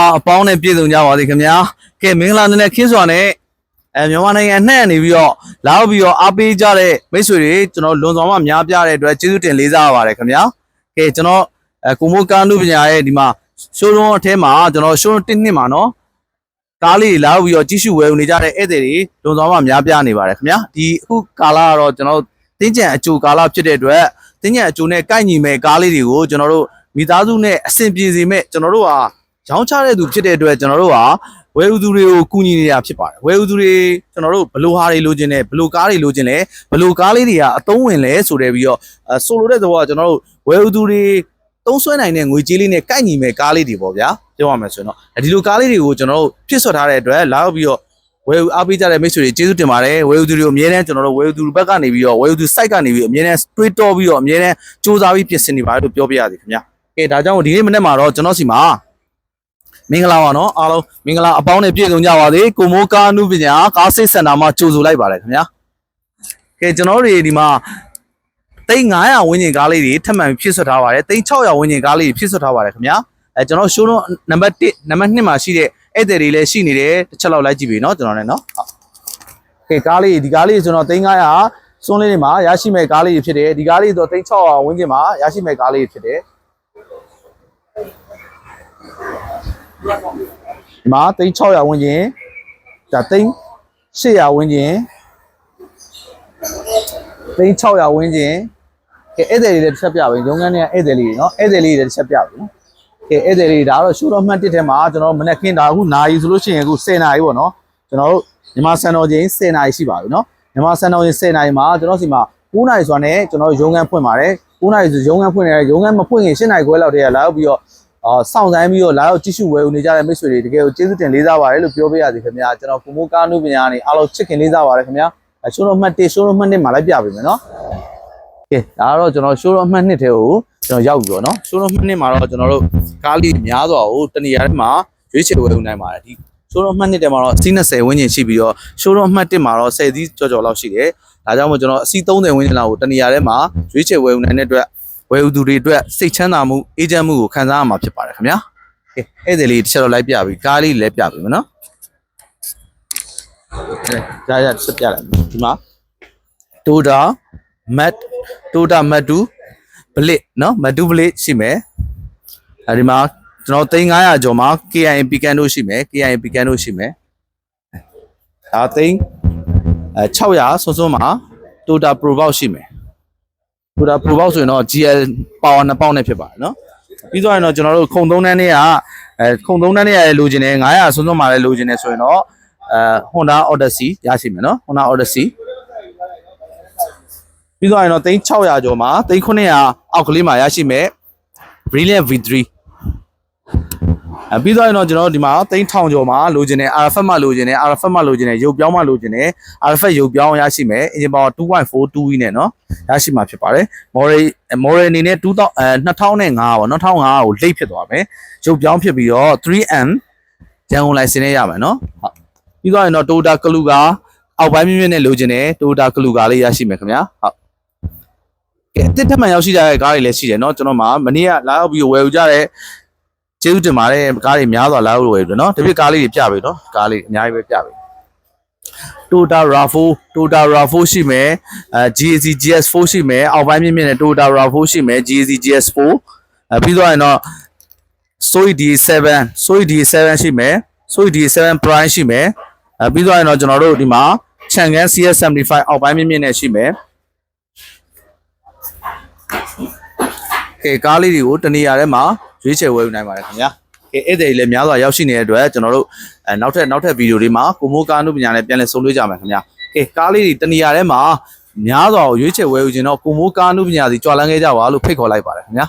အပေါင်းနဲ့ပြည့်စုံကြပါစေခင်ဗျာကဲမင်္ဂလာနံနက်ခင်းစွာနဲ့အဲမြန်မာနိုင်ငံအနှံ့နေပြီးတော့လာရောက်ပြီးတော့အားပေးကြတဲ့မိတ်ဆွေတွေကျွန်တော်လွန်စွာမှများပြတဲ့အတွက်ကျေးဇူးတင်လေးစားရပါတယ်ခင်ဗျာကဲကျွန်တော်အဲကိုမိုးကာနုပညာရဲ့ဒီမှာရှိုးရုံးအထဲမှာကျွန်တော်ရှိုးရုံးတစ်နှစ်မှာနော်ကားလေးတွေလာရောက်ပြီးတော့ကြီးစုဝယ်ယူနေကြတဲ့ဧည့်သည်တွေလွန်စွာမှများပြနေပါတယ်ခင်ဗျာဒီအခုကာလကတော့ကျွန်တော်တင်းကျန်အကြိုကာလဖြစ်တဲ့အတွက်တင်းကျန်အကြိုနဲ့ကိုက်ညီမဲ့ကားလေးတွေကိုကျွန်တော်တို့မိသားစုနဲ့အဆင်ပြေစေမဲ့ကျွန်တော်တို့ဟာ ရောင်းချတဲ့သူဖြစ်တဲ့အတွက်ကျွန်တော်တို့ဟာဝယ်ယူသူတွေကိုကူညီနေတာဖြစ်ပါတယ်ဝယ်ယူသူတွေကျွန်တော်တို့ဘယ်လိုဟာတွေလိုချင်လဲဘယ်လိုကားတွေလိုချင်လဲဘယ်လိုကားလေးတွေကအသုံးဝင်လဲဆိုတဲ့ပြီးတော့အဲဆိုလိုတဲ့သဘောကကျွန်တော်တို့ဝယ်ယူသူတွေသုံးဆွဲနိုင်တဲ့ငွေကြေးလေးနဲ့ကိုက်ညီမဲ့ကားလေးတွေပေါ့ဗျာပြောရမယ်ဆိုရင်တော့ဒီလိုကားလေးတွေကိုကျွန်တော်တို့ဖြစ်ဆွတ်ထားတဲ့အတွက်လာရောက်ပြီးတော့ဝယ်ယူအားပေးကြတဲ့မိတ်ဆွေတွေကျေးဇူးတင်ပါတယ်ဝယ်ယူသူတွေကိုအမြဲတမ်းကျွန်တော်တို့ဝယ်ယူသူဘက်ကနေပြီးတော့ဝယ်ယူသူ site ကနေပြီးအမြဲတမ်းတွေးတောပြီးတော့အမြဲတမ်းစူးစမ်းပြီးပြင်ဆင်နေပါတယ်လို့ပြောပြရစီခင်ဗျာကဲဒါကြောင့်ဒီနေ့မနေ့မှာတော့ကျွန်တော်စီမှာ မင်္ဂလာပါနော်အားလုံးမင်္ဂလာအပေါင်းနဲ့ပြည့်စုံကြပါစေကိုမိုးကားနုပညာကားစိတ်စင်တာမှာကြိုဆိုလိုက်ပါတယ်ခင်ဗျာကဲကျွန်တော်တို့တွေဒီမှာသိန်း900ဝန်းကျင်ကားလေးတွေထပ်မံဖြစ်ဆွတ်ထားပါတယ်သိန်း600ဝန်းကျင်ကားလေးတွေဖြစ်ဆွတ်ထားပါတယ်ခင်ဗျာအဲကျွန်တော်ရှိုးတော့နံပါတ်1နံပါတ်2မှာရှိတဲ့ဧည့်သည်တွေလည်းရှိနေတယ်တစ်ချက်လောက်လိုက်ကြည့်ပြီနော်ကျွန်တော်လည်းနော်ဟုတ်ကဲကားလေးဒီကားလေးကျွန်တော်သိန်း900စွန်းလေးတွေမှာရရှိမဲ့ကားလေးတွေဖြစ်တယ်ဒီကားလေးဆိုသိန်း600ဝန်းကျင်မှာရရှိမဲ့ကားလေးတွေဖြစ်တယ် ဒီမှာသိန်း600ဝန်းကျင်ဒါသိန်း800ဝန်းကျင်သိန်း600ဝန်းကျင်ကဲဧည့်သည်တွေလည်းတစ်ချက်ပြပါရုံငန်းတွေကဧည့်သည်လေးတွေနော်ဧည့်သည်လေးတွေလည်းတစ်ချက်ပြပါနော်ကဲဧည့်သည်လေးဒါတော့ရှူတော့မှတ်တစ်ထဲမှာကျွန်တော်မနေ့ကင်းဒါအခုနာရီဆိုလို့ရှိရင်အခု10နာရီပေါ့နော်ကျွန်တော်တို့မြန်မာစံတော်ချိန်10နာရီရှိပါပြီနော်မြန်မာစံတော်ချိန်10နာရီမှာကျွန်တော်စီမှာ9နာရီဆိုတာနဲ့ကျွန်တော်ရုံငန်းဖွင့်ပါတယ်9နာရီဆိုရုံငန်းဖွင့်နေတယ်ရုံငန်းမဖွင့်ရင်10နာရီခွဲလောက်တည်းကလာရောက်ပြီးတော့ အော်စောင့်ဆိုင်ပြီးတော့လာတော့ကြည့်ရှုဝယ်ယူနေကြတဲ့မိတ်ဆွေတွေတကယ်ကိုကျေးဇူးတင်လေးစားပါတယ်လို့ပြောပေးရစီခင်ဗျာကျွန်တော်ကိုမိုးကားနုပညာနေအားလုံးချစ်ခင်လေးစားပါတယ်ခင်ဗျာအဲရှိုးတော့မှတ်1ရှိုးတော့မှတ်2မှာလိုက်ပြပေးမယ်နော်ကဲဒါကတော့ကျွန်တော်ရှိုးတော့မှတ်2ထဲကိုကျွန်တော်ရောက်ပြီပေါ့နော်ရှိုးတော့မှတ်2မှာတော့ကျွန်တော်တို့ကားလေးများစွာကိုတနေရာထဲမှာရွေးချယ်ဝယ်ယူနိုင်ပါတယ်ဒီရှိုးတော့မှတ်2ထဲမှာတော့အစီး20ဝန်းကျင်ရှိပြီးတော့ရှိုးတော့မှတ်1မှာတော့10စီးကြော်ကြော်လောက်ရှိတယ်ဒါကြောင့်မို့ကျွန်တော်အစီး30ဝန်းကျင်လောက်ကိုတနေရာထဲမှာရွေးချယ်ဝယ်ယူနိုင်တဲ့အတွက် ဝယ်ယူသူတွေအတွက်စိတ်ချမ်းသာမှုအေးချမ်းမှုကိုခံစားရမှာဖြစ်ပါတယ်ခင်ဗျာကဲဧည့်သည်လေးတစ်ချက်တော့လိုက်ပြပြီကားလေးလည်းပြပြီမနော်ကဲဒါရဆက်ပြလိုက်ဒီမှာတိုတာမတ်တိုတာမတ်တူဘလစ်နော်မတ်တူဘလစ်ရှိမယ်အဲဒီမှာကျွန်တော်3900ကျော်မှာ KIN Pican တို့ရှိမယ် KIN Pican တို့ရှိမယ်ဒါသိန်းအဲ600စွန်းစွန်းမှာတိုတာ Pro Box ရှိမယ် တိုတာ Pro Box ဆိုရင်တော့ GL Power 2ပေါက်နဲ့ဖြစ်ပါတယ်နော်ပြီးတော့ရင်တော့ကျွန်တော်တို့ခုံသုံးတန်းတွေကအဲခုံသုံးတန်းတွေကလည်းလိုချင်တယ်900ဆွန်းဆွန်းမှလည်းလိုချင်တယ်ဆိုရင်တော့အဲ Honda Odyssey ရရှိမယ်နော် Honda Odyssey ပြီးတော့ရင်တော့3600ကျော်မှာ3900အောက်ကလေးမှာရရှိမယ် Brilliant V3 အဲပြီးတော့ရင်တော့ကျွန်တော်တို့ဒီမှာ3000ကျော်မှာလိုချင်တယ် RFF မှလိုချင်တယ် RFF မှလိုချင်တယ်ရုပ်ပြောင်းမှလိုချင်တယ် RFF ရုပ်ပြောင်းရရှိမယ် engine power 2.42နဲ့เนาะရရှိမှာဖြစ်ပါတယ် Moray Moray အနေနဲ့2000အဲ2005ပေါ့နော်2005ကိုလိတ်ဖြစ်သွားမယ်ရုပ်ပြောင်းဖြစ်ပြီးတော့ 3M ရန်ကုန်လိုင်စင်နဲ့ရမယ်เนาะဟုတ်ပြီးတော့ရင်တော့ Toyota Kluga အောက်ပိုင်းမြင့်မြင့်နဲ့လိုချင်တယ် Toyota Kluga လေးရရှိမယ်ခင်ဗျာဟုတ်ကဲအစ်စ်ထက်မှန်ရောက်ရှိကြတဲ့ကားတွေလည်းရှိတယ်เนาะကျွန်တော်မှမနေ့ကလာရောက်ပြီးဝယ်ယူကြတဲ့ ကျေးဇူးတင်ပါတယ်ကားတွေများစွာလာလို့ဝယ်ပြီနော်တပြည့်ကားလေးတွေပြပြီနော်ကားလေးအများကြီးပဲပြပြီ Toyota RAV4 Toyota RAV4 ရှိမယ်အဲ GAC GS4 ရှိမယ်အောက်ပိုင်းမြင့်မြင့်နဲ့ Toyota RAV4 ရှိမယ် GAC GS4 အဲပြီးတော့ရင်တော့ Soi D7 Soi D7 ရှိမယ် Soi D7 Prime ရှိမယ်အဲပြီးတော့ရင်တော့ကျွန်တော်တို့ဒီမှာ Changan CS75 အောက်ပိုင်းမြင့်မြင့်နဲ့ရှိမယ်ကဲကားလေးတွေကိုတနေရာထဲမှာ ရွေးချယ်ဝယ်ယူနိုင်ပါတယ်ခင်ဗျာကဲဧည့်သည်တွေလည်းများစွာရောက်ရှိနေတဲ့အတွက်ကျွန်တော်တို့အဲနောက်ထပ်နောက်ထပ်ဗီဒီယိုတွေမှာကိုမိုးကားနုပညာနဲ့ပြန်လည်ဆုံတွေ့ကြမယ်ခင်ဗျာကဲကားလေးတွေတနေရာထဲမှာများစွာကိုရွေးချယ်ဝယ်ယူခြင်းတော့ကိုမိုးကားနုပညာစီကြွာလန်းခဲ့ကြပါလို့ဖိတ်ခေါ်လိုက်ပါတယ်ခင်ဗျာ